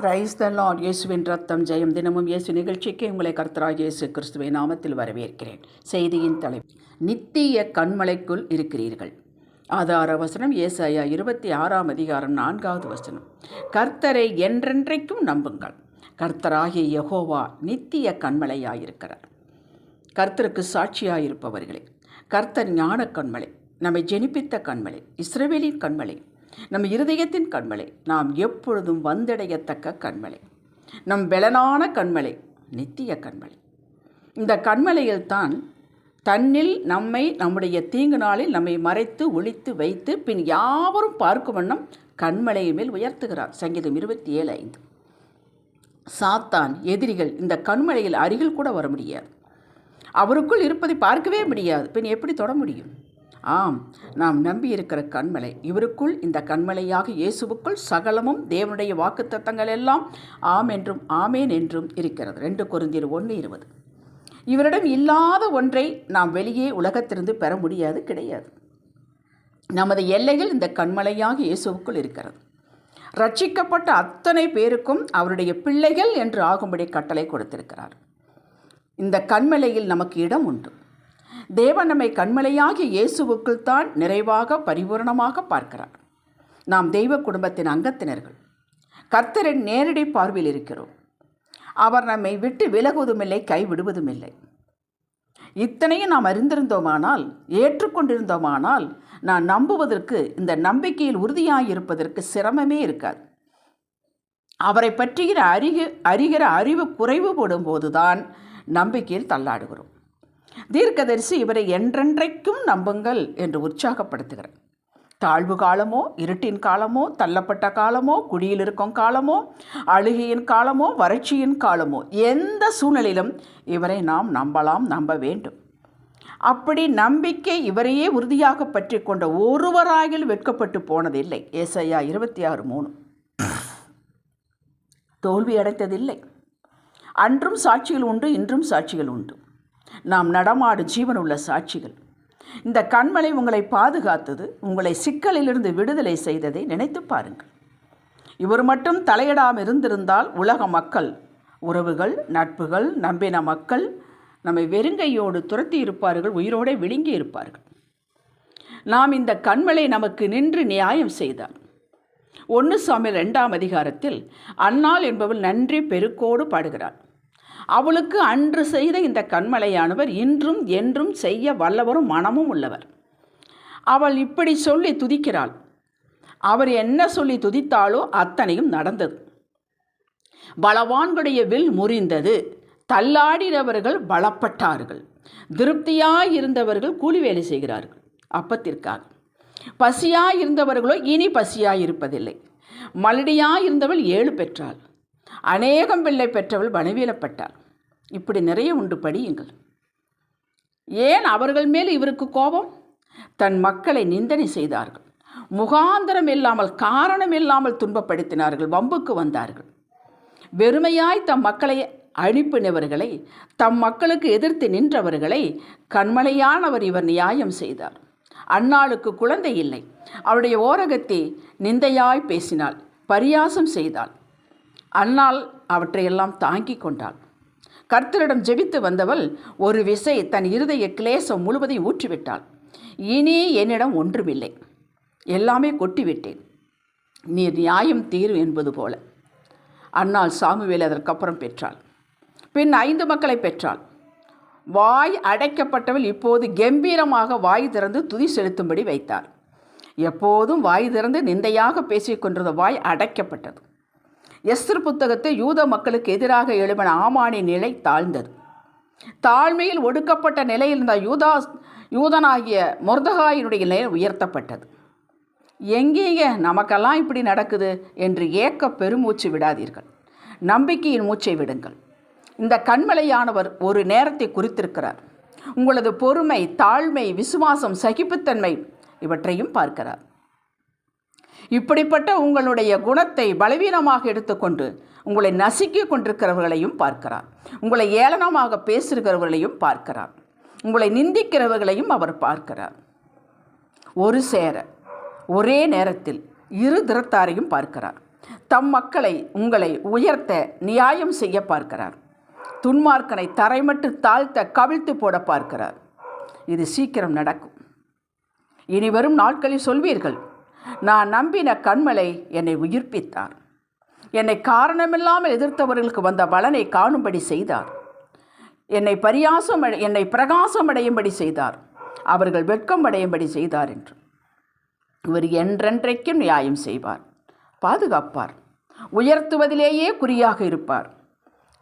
Praise the Lord இயேசுவின் ரத்தம் ஜெயம் தினமும் இயேசு நிகழ்ச்சிக்கு உங்களை கர்த்தராக இயேசு கிறிஸ்துவை நாமத்தில் வரவேற்கிறேன். செய்தியின் தலைப்பு நித்திய கண்மலைக்குள் இருக்கிறீர்கள். ஆதார வசனம் ஏசாயா இருபத்தி ஆறாம் அதிகாரம் நான்காவது வசனம். கர்த்தரை என்றென்றைக்கும் நம்புங்கள். கர்த்தராகிய யகோவா நித்திய கண்மலையாயிருக்கிறார். கர்த்தருக்கு சாட்சியாயிருப்பவர்களே கர்த்தர் ஞான கண்மலை நம்மை ஜெனிப்பித்த கண்மலை இஸ்ரவேலின் கண்மலை நம் இருதயத்தின் கண்மலை நாம் எப்பொழுதும் வந்தடையத்தக்க கண்மலை. நம் பெலனான கண்மலை நித்திய கண்மலை. இந்த கண்மலையில்தான் தன்னில் நம்மை நம்முடைய தீங்கு நாளில் நம்மை மறைத்து ஒழித்து வைத்து பின் யாவரும் பார்க்கும் வண்ணம் கண்மலையை மேல் உயர்த்துகிறார். சங்கீதம் இருபத்தி ஏழு ஐந்து. சாத்தான் எதிரிகள் இந்த கண்மலையில் அருகில் கூட வர முடியாது. அவருக்குள் இருப்பதை பார்க்கவே முடியாது. பின் எப்படி தொட முடியும்? ஆம் நாம் நம்பி இருக்கிற கண்மலை. இவருக்குள் இந்த கண்மலையாக இயேசுவுக்குள் சகலமும் தேவனுடைய வாக்குத்தத்தங்கள் எல்லாம் ஆம் என்றும் ஆமேன் என்றும் இருக்கிறது. ரெண்டு குருந்தியர் ஒன்று இருபது. இவரிடம் இல்லாத ஒன்றை நாம் வெளியே உலகத்திலிருந்து பெற முடியாது கிடையாது. நமது எல்லைகள் இந்த கண்மலையாக இயேசுவுக்குள் இருக்கிறது. ரட்சிக்கப்பட்ட அத்தனை பேருக்கும் அவருடைய பிள்ளைகள் என்று ஆகும்படி கட்டளை கொடுத்திருக்கிறார். இந்த கண்மலையில் நமக்கு இடம் உண்டு. தேவன் நம்மை கண்மலையாகிய இயேசுவுக்குள் தான் நிறைவாக பரிபூரணமாக பார்க்கிறார். நாம் தெய்வ குடும்பத்தின் அங்கத்தினர்கள். கர்த்தரின் நேரடி பார்வையில் இருக்கிறோம். அவர் நம்மை விட்டு விலகுவதுமில்லை கைவிடுவதுமில்லை இத்தனையும் நாம் அறிந்திருந்தோமானால் ஏற்றுக்கொண்டிருந்தோமானால் நான் நம்புவதற்கு இந்த நம்பிக்கையில் உறுதியாயிருப்பதற்கு சிரமமே இருக்காது. அவரை பற்றிய அறிக அறிகிற அறிவு குறைவு போடும்போதுதான் நம்பிக்கையில் தள்ளாடுகிறோம். தீர்க்கதரிசி இவரை என்றென்றைக்கும் நம்புங்கள் என்று உற்சாகப்படுத்துகிறார். தாழ்வு காலமோ இருட்டின் காலமோ தள்ளப்பட்ட காலமோ குடியில் இருக்கும் காலமோ அழுகையின் காலமோ வறட்சியின் காலமோ எந்த சூழ்நிலையிலும் இவரை நாம் நம்பலாம் நம்ப வேண்டும். அப்படி நம்பிக்கை இவரையே உறுதியாக பற்றி கொண்ட ஒருவராயில் வெட்கப்பட்டு போனதில்லை. ஏசையா இருபத்தி ஆறு மூணு. தோல்வி அடைத்ததில்லை அன்றும் சாட்சிகள் உண்டு இன்றும் சாட்சிகள் உண்டு. நாம் நடமாடு ஜீவனுள்ள சாட்சிகள். இந்த கண்மலை உங்களை பாதுகாத்தது உங்களை சிக்கலிலிருந்து விடுதலை செய்ததை நினைத்து பாருங்கள். இவர் மட்டும் தலையிடாமல் இருந்திருந்தால் உலக மக்கள் உறவுகள் நட்புகள் நம்பின மக்கள் நம்மை வெறுங்கையோடு துரத்தி இருப்பார்கள் உயிரோடு விழுங்கி இருப்பார்கள். நாம் இந்த கண்மலை நமக்கு நின்று நியாயம் செய்தார் ஒன்று சாமி ரெண்டாம் அதிகாரத்தில் அன்னாள் என்பவள் நன்றி பெருக்கோடு பாடுகிறாள். அவளுக்கு அன்று செய்த இந்த கண்மலையானவர் இன்றும் என்றும் செய்ய வல்லவரும் மனமும் உள்ளவர். அவள் இப்படி சொல்லி துதிக்கிறாள். அவர் என்ன சொல்லி துதித்தாலோ அத்தனையும் நடந்தது. பலவான்களுடைய வில் முறிந்தது. தள்ளாடினவர்கள் பலப்பட்டார்கள். திருப்தியாயிருந்தவர்கள் கூலி வேலை செய்கிறார்கள். அப்பத்திற்காக. பசியாயிருந்தவர்களோ இனி பசியாய் இருப்பதில்லை மலடியாய் இருந்தவள் ஏழு பெற்றாள். அநேகம் பிள்ளை பெற்றவள் பணிவீலப்பட்டாள் இப்படி நிறைய உண்டு படியுங்கள். ஏன் அவர்கள் மேல் இவருக்கு கோபம்? தன் மக்களை நிந்தனை செய்தார்கள். முகாந்திரம் இல்லாமல் காரணம் இல்லாமல் துன்பப்படுத்தினார்கள். வம்புக்கு வந்தார்கள். வெறுமையாய் தம் மக்களை அனுப்பினவர்களை தம் மக்களுக்கு எதிர்த்து நின்றவர்களை கண்மலையானவர் இவர் நியாயம் செய்தார். அன்னாளுக்கு குழந்தை இல்லை. அவருடைய ஓரகத்தை நிந்தையாய் பேசினாள். பரியாசம் செய்தாள். அன்னால் அவற்றையெல்லாம் தாங்கி கொண்டாள். கர்த்தரிடம் ஜெபித்து வந்தவள் ஒரு விசை தன் இருதய கிளேசம் முழுவதையும் ஊற்றிவிட்டாள். இனி என்னிடம் ஒன்றுமில்லை. எல்லாமே கொட்டிவிட்டேன். நீர் நியாயம் தீரும் என்பது போல. அன்னால் சாமுவேல் அதற்கப்புறம் பெற்றாள். பின் ஐந்து மக்களை பெற்றாள். வாய் அடைக்கப்பட்டவள் இப்போது கம்பீரமாக வாய் திறந்து துதி செலுத்தும்படி வைத்தார். எப்போதும் வாய் திறந்து நிந்தையாக பேசிக்கொண்டிருந்த வாய் அடைக்கப்பட்டது. எஸ்ரு புத்தகத்தை யூத மக்களுக்கு எதிராக எழுப்பின ஆமானின் நிலை தாழ்ந்தது. தாழ்மையில் ஒடுக்கப்பட்ட நிலையில் இருந்த யூதா யூதனாகிய முர்தகாயினுடைய நிலை உயர்த்தப்பட்டது. எங்கேங்க நமக்கெல்லாம் இப்படி நடக்குது என்று ஏக்க பெருமூச்சு விடாதீர்கள். நம்பிக்கையின் மூச்சை விடுங்கள். இந்த கண்மலையானவர் ஒரு நேரத்தை குறித்திருக்கிறார். உங்களது பொறுமை தாழ்மை விசுவாசம் சகிப்புத்தன்மை இவற்றையும் பார்க்கிறார். இப்படிப்பட்ட உங்களுடைய குணத்தை பலவீனமாக எடுத்துக்கொண்டு உங்களை நசுக்கி கொண்டிருக்கிறவர்களையும் பார்க்கிறார். உங்களை ஏளனமாக பேசுகிறவர்களையும் பார்க்கிறார். உங்களை நிந்திக்கிறவர்களையும் அவர் பார்க்கிறார். ஒரு சேர ஒரே நேரத்தில் இரு திறத்தாரையும் பார்க்கிறார். தம் மக்களை உங்களை உயர்த்த நியாயம் செய்ய பார்க்கிறார். துன்மார்க்கனை தரைமட்டு தாழ்த்த கவிழ்த்து போட பார்க்கிறார். இது சீக்கிரம் நடக்கும். இனி வரும் நாட்களில் சொல்வீர்கள் நான் நம்பின கண்மலை என்னை உயிர்ப்பித்தார். என்னை காரணமில்லாமல் எதிர்த்தவர்களுக்கு வந்த பலனை காணும்படி செய்தார். என்னை பரியாசம் அடை- என்னை பிரகாசம் அடையும்படி செய்தார். அவர்கள் வெட்கம் அடையும்படி செய்தார் என்று. இவர் என்றென்றைக்கும் நியாயம் செய்வார். பாதுகாப்பார். உயர்த்துவதிலேயே குறியாக இருப்பார்.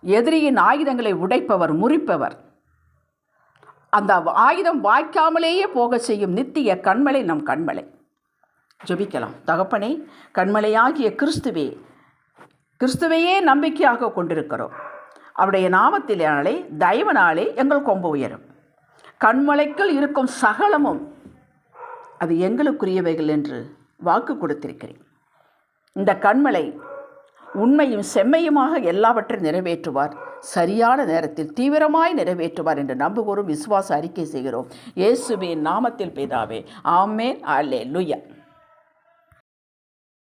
எதிரியின் ஆயுதங்களை உடைப்பவர் முறிப்பவர். அந்த ஆயுதம் வாய்க்காமலேயே போக செய்யும் நித்திய கண்மலை நம் கண்மலை. ஜபிக்கலாம். தகப்பனே கண்மலையாகிய கிறிஸ்துவே கிறிஸ்துவையே நம்பிக்கையாக கொண்டிருக்கிறோம். அவருடைய நாமத்தினாலே தயவனாலே எங்கள் கொம்பு உயரும். கண்மலைக்குள் இருக்கும் சகலமும் அது எங்களுக்குரியவைகள் என்று வாக்கு கொடுத்திருக்கிறேன். இந்த கண்மலை உண்மையும் செம்மையுமாக எல்லாவற்றையும் நிறைவேற்றுவார். சரியான நேரத்தில் தீவிரமாய் நிறைவேற்றுவார் என்று நம்புகிறோம் விசுவாச அறிக்கை செய்கிறோம். இயேசுவின் நாமத்தில் பிதாவே. ஆமேன். அல்லே லுயா